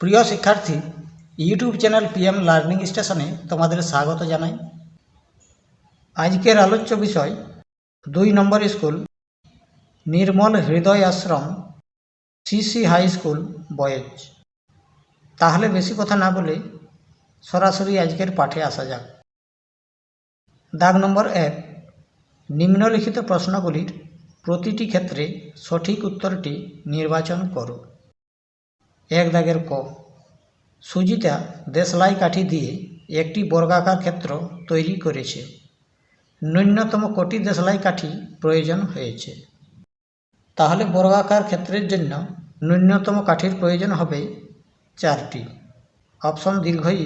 প্রিয় শিক্ষার্থী YouTube channel PM learning স্টেশনে তোমাদের স্বাগত জানাই। আজকের আলোচ্য বিষয়, দুই number school, Nirmal Hriday Ashram CC high school boys. তাহলে বেশি কথা না বলে সরাসরি আজকের পাঠে আসা যাক। দাগ নম্বর এক, নিম্নলিখিত প্রশ্নগুলির প্রতিটি ক্ষেত্রে সঠিক উত্তরটি নির্বাচন করো। এক দাগের ক সুজিতা দেশলাই কাঠি দিয়ে একটি বর্গাকার ক্ষেত্র তৈরি করেছে। ন্যূনতম কোটি দেশলাই কাঠি প্রয়োজন হয়েছে। তাহলে বর্গাকার ক্ষেত্রের জন্য ন্যূনতম কাঠির প্রয়োজন হবে চারটি। অপশন দীর্ঘই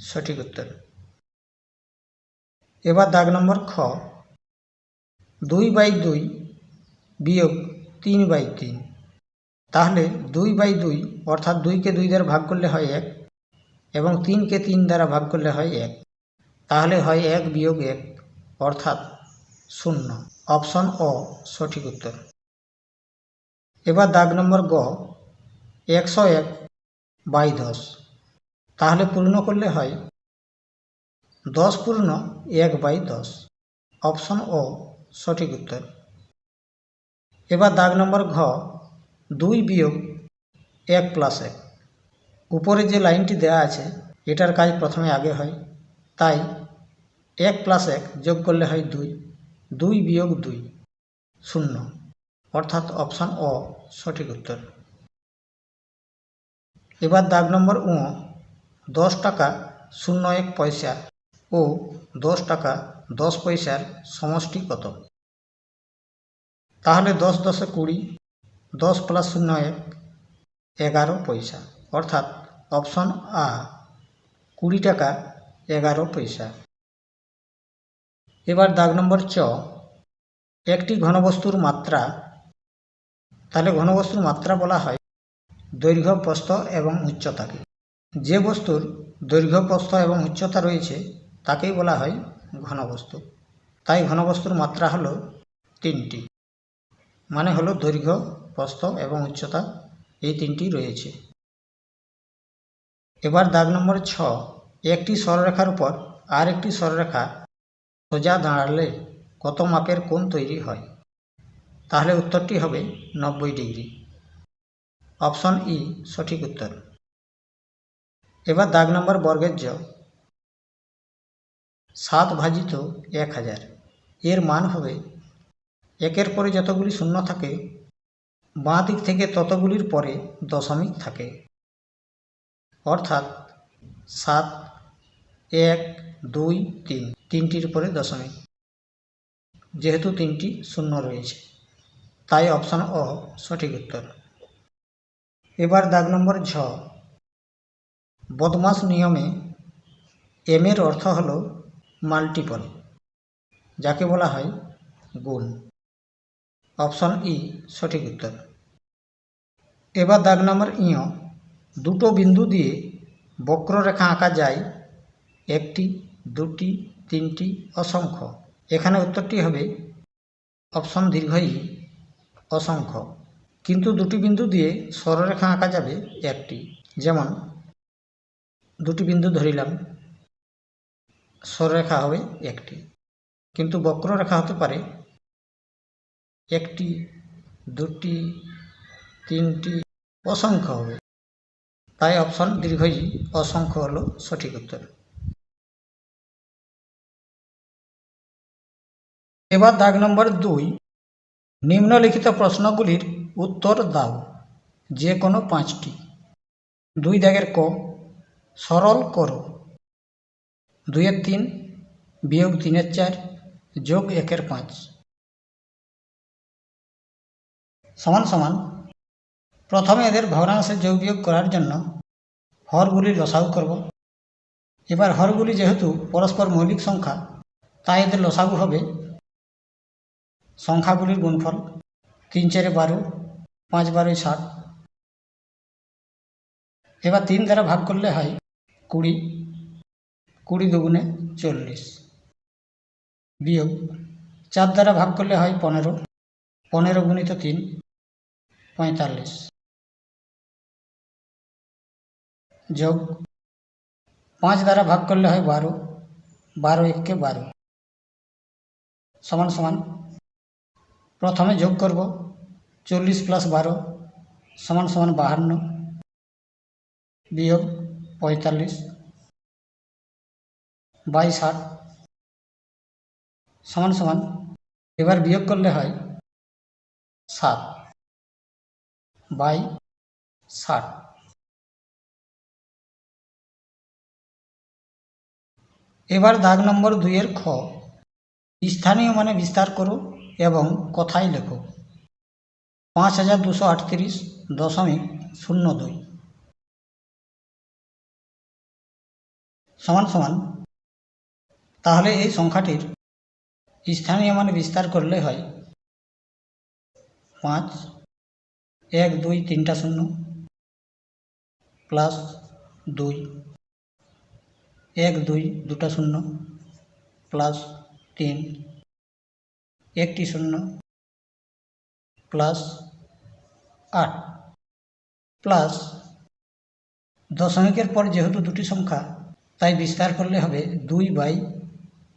সঠিক উত্তর। এবার দাগ নম্বর খ। দুই বাই দুই বিয়োগ তিন বাই তিন। তাহলে দুই বাই দুই অর্থাৎ দুইকে দুই দ্বারা ভাগ করলে হয় এক এবং তিনকে তিন দ্বারা ভাগ করলে হয় এক। তাহলে হয় এক বিয়োগ এক অর্থাৎ শূন্য। অপশন অ, সঠিক উত্তর। এবার দাগ নম্বর গ, একশো এক বাই দশ। তাহলে পূর্ণ করলে হয় দশ পূর্ণ এক বাই দশ। অপশন ও সঠিক উত্তর। এবার দাগ নম্বর ঘ দুই বিয়োগ এক প্লাস এক। উপরে যে লাইনটি দেওয়া আছে, এটার কাজ প্রথমে আগে হয়। তাই এক প্লাস এক যোগ করলে হয় দুই দুই বিয়োগ দুই, শূন্য। অর্থাৎ অপশান অ সঠিক উত্তর। এবার দাগ নম্বর ও দশ টাকা শূন্য এক পয়সা ও দশ টাকা দশ পয়সার সমষ্টি কত? তাহলে দশ দশে কুড়ি দশ প্লাস শূন্য এগারো পয়সা। অর্থাৎ অপশন আ কুড়ি টাকা, এগারো পয়সা। এবার দাগ নম্বর চ একটি ঘনবস্তুর মাত্রা। তাহলে ঘনবস্তুর মাত্রা বলা হয় দৈর্ঘ্য, প্রস্থ এবং উচ্চতাকে। যে বস্তুর দৈর্ঘ্য, প্রস্থ এবং উচ্চতা রয়েছে, তাকেই বলা হয় ঘনবস্তু। তাই ঘনবস্তুর মাত্রা হলো তিনটি। মানে হলো দৈর্ঘ্য, প্রস্থ এবং উচ্চতা এই তিনটি রয়েছে। এবার দাগ নম্বর ছ, একটি সরলরেখার উপর আর একটি সরলরেখা সোজা দাঁড়ালে কত মাপের কোণ তৈরি হয়? তাহলে উত্তরটি হবে নব্বই ডিগ্রি। অপশন ই, সঠিক উত্তর। এবার দাগ নম্বর বর্গের জ, সাত ভাজিত এক হাজার। এর মান হবে একের পরে যতগুলি শূন্য থাকে, বাঁ দিক থেকে ততগুলির পরে দশমিক থাকে। অর্থাৎ সাত, এক, দুই, তিন, তিনটির পরে দশমিক। যেহেতু তিনটি শূন্য রয়েছে, তাই অপশান অ সঠিক উত্তর। এবার দাগ নম্বর ঝ। বদমাস নিয়মে এম এর অর্থ হল মাল্টিপল, যাকে বলা হয় গুণ। অপশন ই, সঠিক উত্তর। এবার দাগ নম্বর ইয় দুটো বিন্দু দিয়ে বক্ররেখা আঁকা যায়। একটি, দুটি, তিনটি, অসংখ্য। এখানে উত্তরটি হবে অপশন দীর্ঘই অসংখ্য। কিন্তু দুটি বিন্দু দিয়ে সরলরেখা আঁকা যাবে একটি। যেমন, দুটি বিন্দু ধরিলাম সরলরেখা হবে একটি। কিন্তু বক্ররেখা হতে পারে একটি, দুটি, তিনটি অসংখ্য হবে। তাই অপশন দীর্ঘই অসংখ্য হলো সঠিক উত্তর। এবার দাগ নম্বর দুই। নিম্নলিখিত প্রশ্নগুলির উত্তর দাও, যে কোনো পাঁচটি। দুই দাগের ক, সরল করো। দুইয়ের তিন, বিয়োগ তিনের চার, যোগ একের পাঁচ। সমান সমান। প্রথমে এদের ভগ্নাংশে যোগ বিয়োগ করার জন্য হরগুলির লসাগু করব। এবার হরগুলি যেহেতু পরস্পর মৌলিক সংখ্যা, তাই এদের লসাগু হবে সংখ্যাগুলির গুণফল তিন চারে বারো, পাঁচ বারোই ষাট। এবার তিন দ্বারা ভাগ করলে হয় কুড়ি কুড়ি দুগুণে চল্লিশ। বিয়োগ, চার দ্বারা ভাগ করলে হয় পনেরো পনেরো গুণিত তিন। পঁয়তাল্লিশ। যোগ পাঁচ দ্বারা ভাগ করলে হয় বারো বারো এককে বারো। সমান সমান। প্রথমে যোগ করব, চল্লিশ প্লাস বারো, সমান সমান বাহান্ন, বিয়োগ পঁয়তাল্লিশ বাই ষাট সমান সমান। এবার বিয়োগ করলে হয় সাত। বাই ষাট। এবার দাগ নম্বর দুইয়ের খ। স্থানীয় মানে বিস্তার করো এবং কথাই লেখো। পাঁচ হাজার দুশো আটত্রিশ দশমিক শূন্য দুই। সমান সমান। তাহলে এই সংখ্যাটির স্থানীয় মানে বিস্তার করলে হয় পাঁচ এক, দুই, তিনটা শূন্য, প্লাস দুই, এক, দুই, দুটা শূন্য, প্লাস তিন, একটি শূন্য, প্লাস আট, প্লাস দশমিকের পর যেহেতু দুটি সংখ্যা, তাই বিস্তার করলে হবে দুই বাই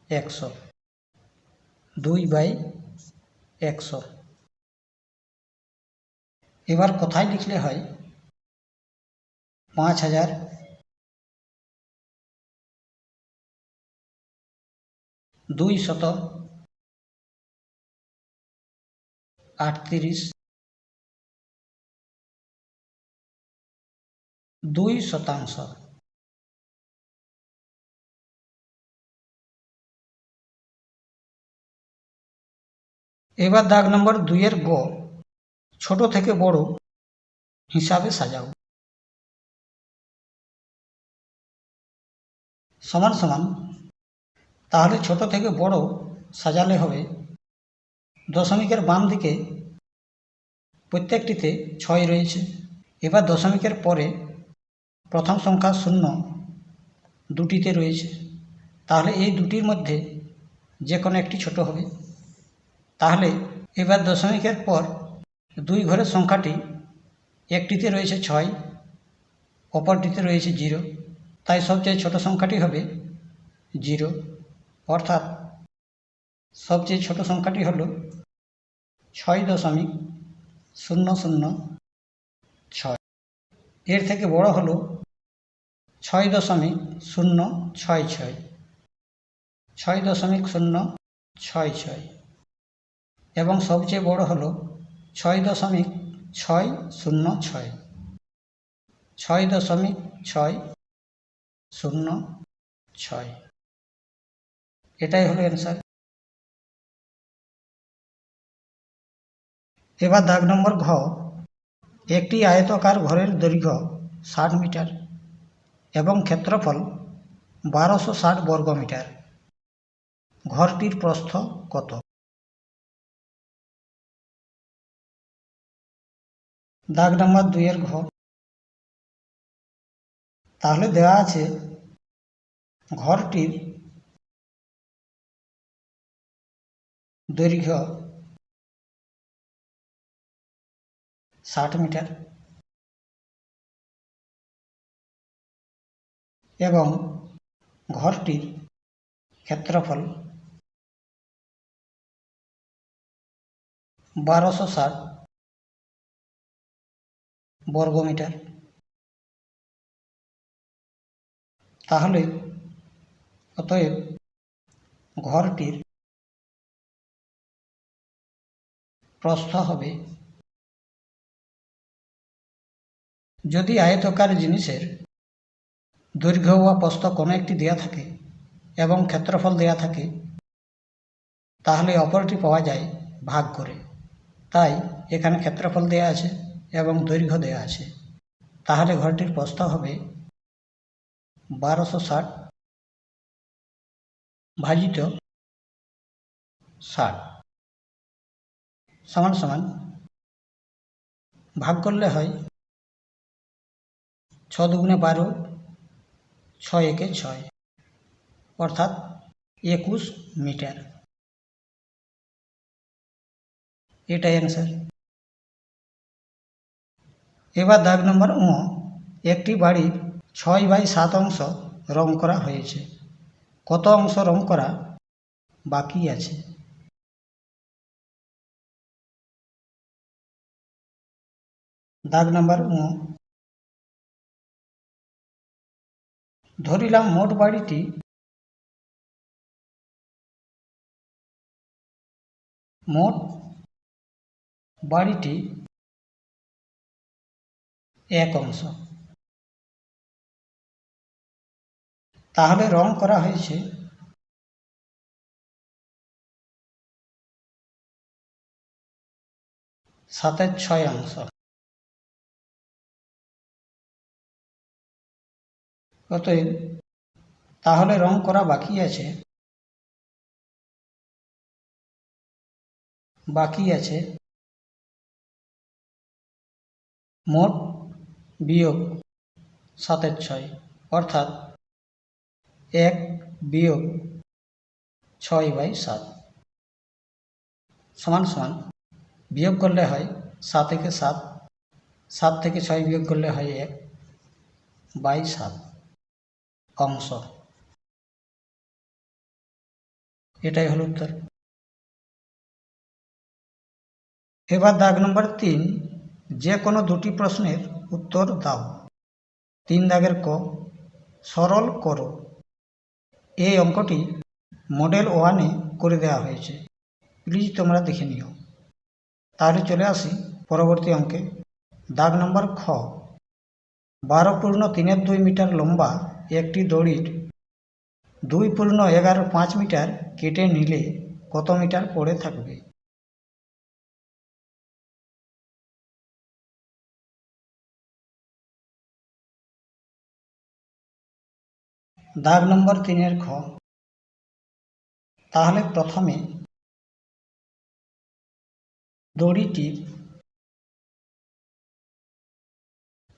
একশো, দুই বাই একশো। এবার কোথায় লিখলে হয়? পাঁচ হাজার। দুই শত। আটত্রিশ। দুই শতাংশ। এবার দাগ নম্বর দুইয়ের গ। ছোট থেকে বড় হিসাবে সাজাও। সমান সমান, তাহলে ছোট থেকে বড় সাজালে হবে। দশমিকের বাম দিকে প্রত্যেকটিতে ছয় রয়েছে। এবার দশমিকের পরে প্রথম সংখ্যা শূন্য দুটিতে রয়েছে। তাহলে এই দুটির মধ্যে যে কোনো একটি ছোট হবে। তাহলে এবার দশমিকের পর দুই ঘরের সংখ্যাটি একটিতে রয়েছে ছয়, অপরটিতে রয়েছে জিরো। তাই সবচেয়ে ছোট সংখ্যাটি হবে জিরো। অর্থাৎ সবচেয়ে ছোট সংখ্যাটি হল ছয় দশমিক শূন্য শূন্য ছয়। এর থেকে বড় হলো ছয় দশমিক শূন্য ছয় ছয়। ছয় দশমিক শূন্য ছয় ছয়। এবং সবচেয়ে বড় হলো ছয় দশমিক ছয় শূন্য ছয়। ছয় দশমিক ছয় শূন্য ছয়। এটাই হলো অ্যান্সার এবার দাগ নম্বর ঘ। একটি আয়তকার ঘরের দৈর্ঘ্য ষাট মিটার এবং ক্ষেত্রফল বারোশো ষাট বর্গ মিটার ঘরটির প্রস্থ কত? দাগ নম্বর দুইয়ের ঘর তাহলে দেওয়া আছে ঘরটির দৈর্ঘ্য ষাট মিটার এবং ঘরটির ক্ষেত্রফল বারোশো ষাট। বর্গমিটার। তাহলে অতএব ঘরটির প্রস্থ হবে। যদি আয়তকার জিনিসের দৈর্ঘ্য বা প্রস্থ কোনো একটি দেয়া থাকে এবং ক্ষেত্রফল দেয়া থাকে, তাহলে অপরটি পাওয়া যায় ভাগ করে। তাই এখানে ক্ষেত্রফল দেয়া আছে। এবং দৈর্ঘ্য দেয়া আছে। তাহলে ঘরটির প্রস্থ হবে বারোশো ষাট ভাজিত ষাট। সমান সমান ভাগ করলে হয় ছ দুগুণে বারো ছয় একে ছয়, অর্থাৎ একুশ মিটার। এটাই অ্যান্সার এবার দাগ নম্বর ও, একটি বাড়ির ছয় বাই সাত অংশ রং করা হয়েছে। কত অংশ রং করা বাকি আছে? দাগ নাম্বার ও, ধরিলাম মোট বাড়িটি মোট বাড়িটি এক অংশ। তাহলে রং করা হয়েছে সাতের ছয় অংশ। অতএব তাহলে রং করা বাকি আছে। বাকি আছে মোট বিয়োগ সাতের ছয়, অর্থাৎ এক বিয়োগ ছয় বাই সাত। সমান সমান বিয়োগ করলে হয় সাত থেকে সাত সাত থেকে ছয় বিয়োগ করলে হয় এক বাই সাত অংশ। এটাই হলো উত্তর। এবার দাগ নম্বর তিন, যে কোনো দুটি প্রশ্নের উত্তর দাও। তিন দাগের ক। সরল করো। এই অঙ্কটি মডেল ওয়ানে করে দেওয়া হয়েছে। প্লিজ তোমরা দেখে নিও। তাহলে চলে আসি পরবর্তী অঙ্কে। দাগ নম্বর খ। বারো পূর্ণ তিনের দুই মিটার লম্বা একটি দড়ির দুই পূর্ণ এগারো পাঁচ মিটার কেটে নিলে কত মিটার পড়ে থাকবে? দাগ নম্বর তিনের খ। তাহলে প্রথমে দড়িটির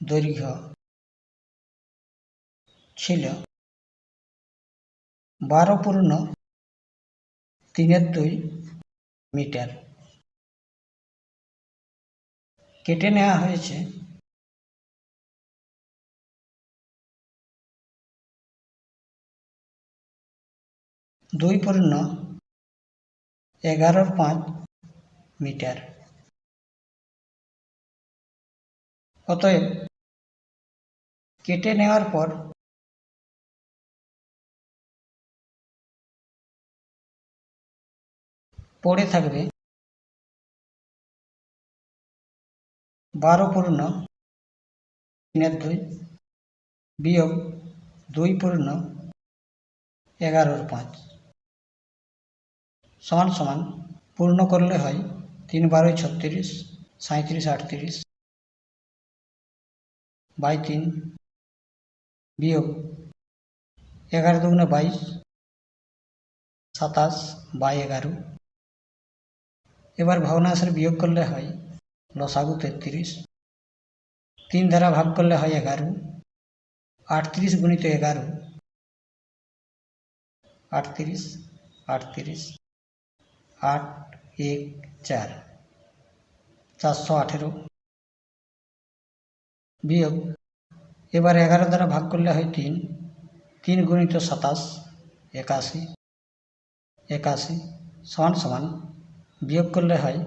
দৈর্ঘ্য ছিল বারো পূর্ণ তিনের দুই মিটার। কেটে নেওয়া হয়েছে দুই পূর্ণ এগারোর পাঁচ মিটার। অতএব কেটে নেওয়ার পর পড়ে থাকবে বারো পূর্ণ তিনের দুই বিয়োগ দুই পূর্ণ এগারোর পাঁচ। সমান সমান পূর্ণ করলে হয় তিন বারোই ছত্রিশ সাঁত্রিশ আটত্রিশ, বাই তিন বিয়োগ এগারো দুগুণে বাইশ, সাতাশ বাই এগারো। এবার ভগ্নাংশের বিয়োগ করলে হয় লসাগু তেত্রিশ, তিন ধারা ভাগ করলে হয় এগারো, আটত্রিশ গুণিত এগারো, আটত্রিশ আটত্রিশ আট, এক, চার। চারশো আঠেরো। বিয়োগ, এবার এগারো দ্বারা ভাগ করলে হয় তিন। তিন গুণিত সাতাশ, একাশি একাশি সমান সমান। বিয়োগ করলে হয়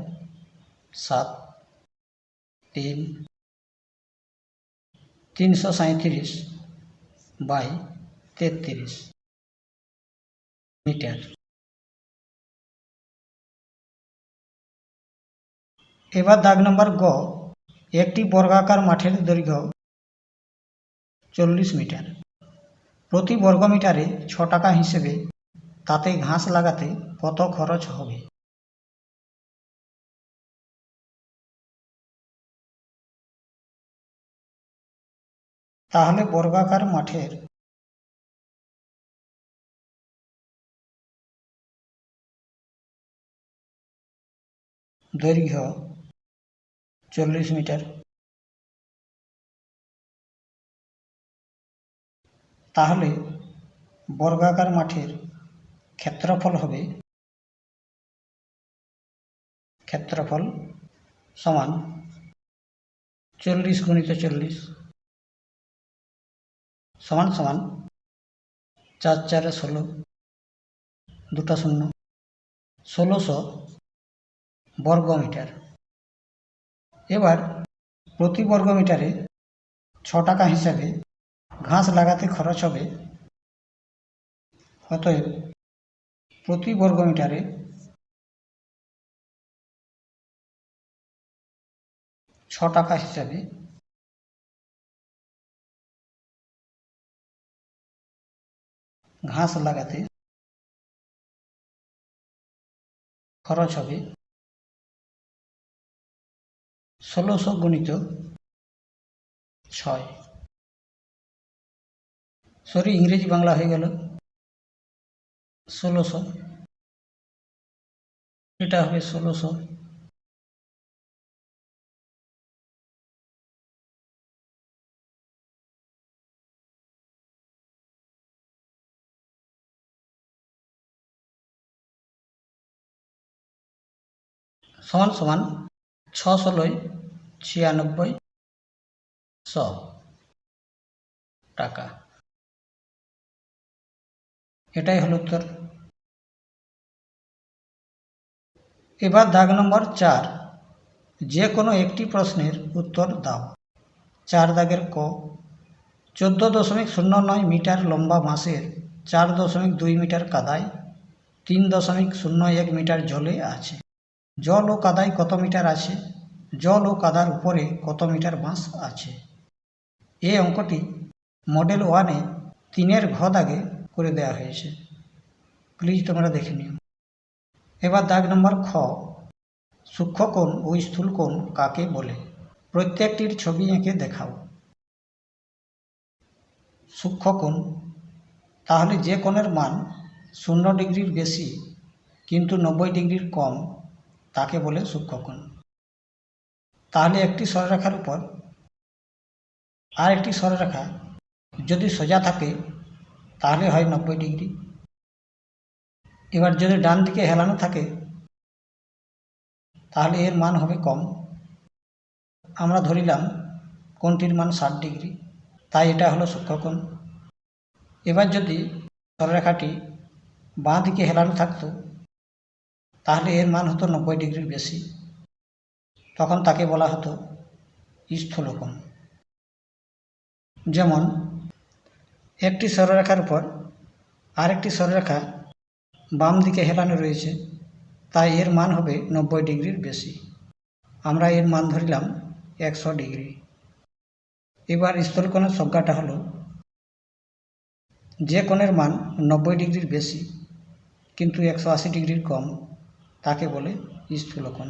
সাত, তিন। তিনশো সাঁত্রিশ বাই তেত্রিশ মিটার। এবার দাগ নম্বর গ, একটি বর্গাকার মাঠের দৈর্ঘ্য চল্লিশ মিটার। প্রতি বর্গ মিটারে ছ টাকা হিসেবে তাতে ঘাস লাগাতে কত খরচ হবে? তাহলে বর্গাকার মাঠের দৈর্ঘ্য চল্লিশ মিটার। তাহলে বর্গাকার মাঠের ক্ষেত্রফল হবে ক্ষেত্রফল সমান চল্লিশ গুণিত চল্লিশ সমান সমান চার চারে ষোলো দুটা শূন্য। ষোলোশো বর্গ মিটার। এবার প্রতি বর্গ মিটারে ছ টাকা হিসাবে ঘাস লাগাতে খরচ হবে। অতএব প্রতি বর্গ মিটারে ছ টাকা হিসাবে ঘাস লাগাতে খরচ হবে। ষোলোশো গুণিত ছয়। সরি, ইংরেজি বাংলা হয়ে গেল। ষোলোশো। এটা হবে ষোলোশো। সমান সমান ছ ছিয়ানব্বই, শ টাকা। এটাই হলো উত্তর। এবার দাগ নম্বর চার। যে কোনো একটি প্রশ্নের উত্তর দাও। চার দাগের ক। চোদ্দ দশমিক শূন্য নয় মিটার লম্বা বাঁশের চার দশমিক দুই মিটার কাদায়, তিন দশমিক শূন্য এক মিটার জলে আছে। জল ও কাদায় কত মিটার আছে? জল ও কাদার উপরে কত মিটার বাঁশ আছে? এই অঙ্কটি মডেল ওয়ানে তিনের ঘ দাগে করে দেওয়া হয়েছে। প্লিজ তোমরা দেখে নিও। এবার দাগ নম্বর খ। সূক্ষ্মকোণ ও স্থূলকোণ কাকে বলে? প্রত্যেকটির ছবি এঁকে দেখাও। সূক্ষ্মকোণ, তাহলে যে কোণের মান শূন্য ডিগ্রির বেশি কিন্তু নব্বই ডিগ্রির কম, তাকে বলে সূক্ষ্মকোণ। তাহলে একটি সরলরেখার উপর আর একটি সরলরেখা যদি সোজা থাকে, তাহলে হয় নব্বই ডিগ্রি। এবার যদি ডান দিকে হেলানো থাকে, তাহলে এর মান হবে কম। আমরা ধরিলাম কোণটির মান ষাট ডিগ্রি, তাই এটা হলো সূক্ষ্মকোণ। এবার যদি সরলরেখাটি বাঁ দিকে হেলানো থাকতো, তাহলে এর মান হতো নব্বই ডিগ্রির বেশি। তখন তাকে বলা হতো, স্থূলকোণ। যেমন, একটি সরলরেখার উপর আরেকটি সরলরেখা বাম দিকে হেলানো রয়েছে, তাই এর মান হবে নব্বই ডিগ্রির বেশি। আমরা এর মান ধরিলাম একশো ডিগ্রি। এবার স্থূলকোণের সংজ্ঞাটা হলো, যে কোণের মান নব্বই ডিগ্রির বেশি, কিন্তু একশো আশি ডিগ্রির কম, তাকে বলে স্থূলকোণ।